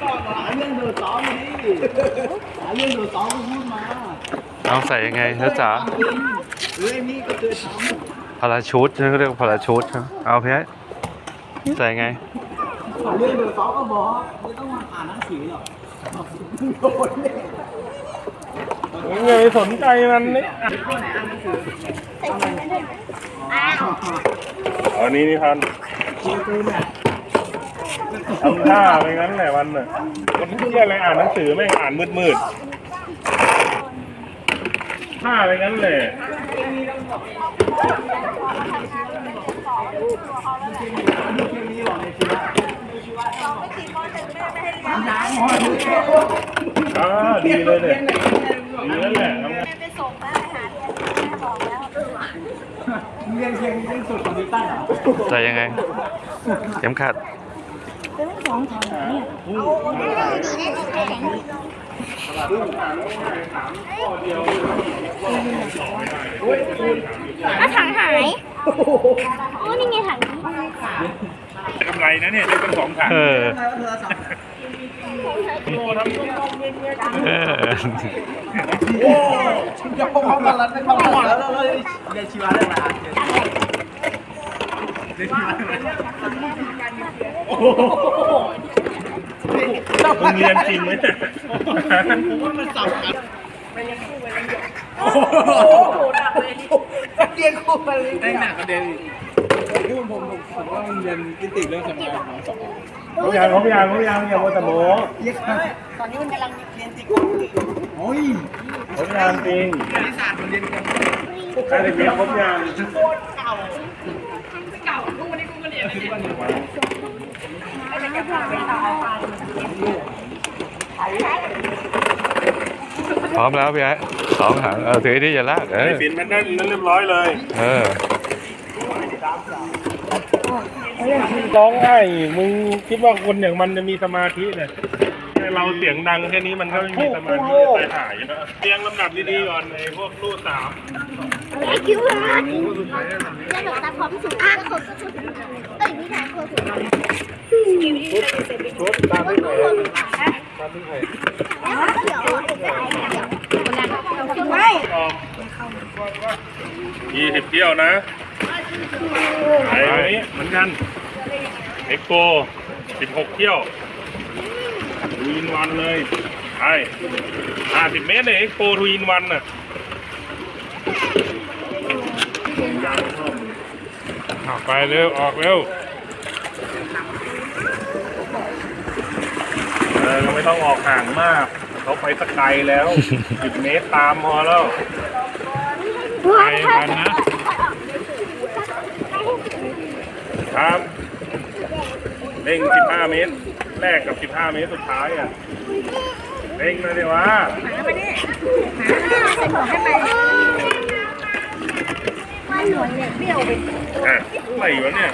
หาเรื่องโดดซ้อมมาดิหาเรื่องโดดซ้อมก็พูดมาเอาใส่ยังไงนะจ๋าจริงเฮ้ยนี่ก็เคยทพาราชูดเขาเรียกว่าพาราชูดครับเอาเพี่ไอ้ใส่ไงหาเรื่องโดดซ้อมก็บอกไม่ต้องมาอ่านหนังสือหรอกโดนเนี่ยอย่าไปสนใจมันนี่อันนี้นี่พัน ทำท่าไปงั้นแหละวันน่ะมันเที่ยอะไรอ่านหนังสือไม่งอ่านมืดมืดๆท่าไปงั้นแหละเคมีบอกในชีวิตน้ำหอยอ่าดีเลยเนี่ยดีนั่นแหละทำงานไปส่งแม่ไปหาเรียนแม่บอกแล้วเรียนเพลงเล่นสุดของดิต้าเหรอใส่ยังไง เข็มขัด อะถังหายโอ้นี่ไงถังนี้กำไรนะเนี่ยได้ตั้งสองถังเออโทรศัพท์โอ้ทำเออโอ้ยกเข้ามาแล้วเข้ามาแล้วแล้วเรียนชีวะได้ไหมเรียนชีวะได้ไหมโอ้โหมึงเรียนจริงไหมเนี่ยผมว่ามันสับกันไปยังคู่ไปยังหยกโอ้โหหนักเลยเรียนคู่ไปเลยได้หนักกว่าเดิมนี่ผมผมผมว่ามันเรียนกิติเรื่องสมัยของสอง เขายังเขายังเขายังอย่าโมตะโมเยอะตอนนี้มันกำลังเรียนติโกโอ้ยเขายังจริงคณิตศาสตร์มันเรียนกันใครจะเรียนครบยังพร้อมแล้วพี่ไอ้สองหางเออถือที่อย่าลากเออฟินมันนั่นนั่นเรียบร้อยเลย เออ ร้องไห้มึงคิดว่าคนอย่างมันจะมีสมาธิเนี่ยแค่เราเสียงดังแค่นี้มันก็ไม่มีสมาธิจะไปหายนะเรียงลำดับดีๆก่อนไอ้พวกรูดสามไอ้คิวรันแล้วหนูตาพร้อมสุดอะคนก็สุดเอ้ยนี่นายคนสุดชุดตามที่ไหนตามที่ไหน เดี๋ยวไม่ ออก ยี่สิบเที่ยวนะไอ้นี้เหมือนกันเอ็กโกสิบหกเที่ยวทูอินวันเลยไอ้ห้าสิบเมตรเลยเอ็กโกทูอินวันน่ะออกไปเร็ว ออกเร็วเออไม่ต้องออกห่างมาก เขาไปสกไกลแล้วสิบเมตรตามพอแล้ว ไปกันนะครับเร่ง 15 เมตร แรกกับ 15 เมตรสุดท้ายอะเร่งเลยดีวะอะอะไรวะเนี่ย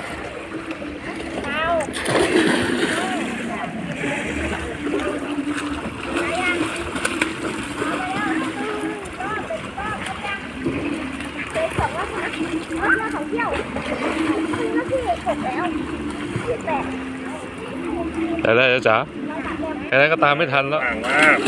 เขาเที่ยวแล้วพี่หกแล้วพี่แปดแต่ได้แล้วจ๋าแค่นั้นก็ตามไม่ทันแล้วห่างมาก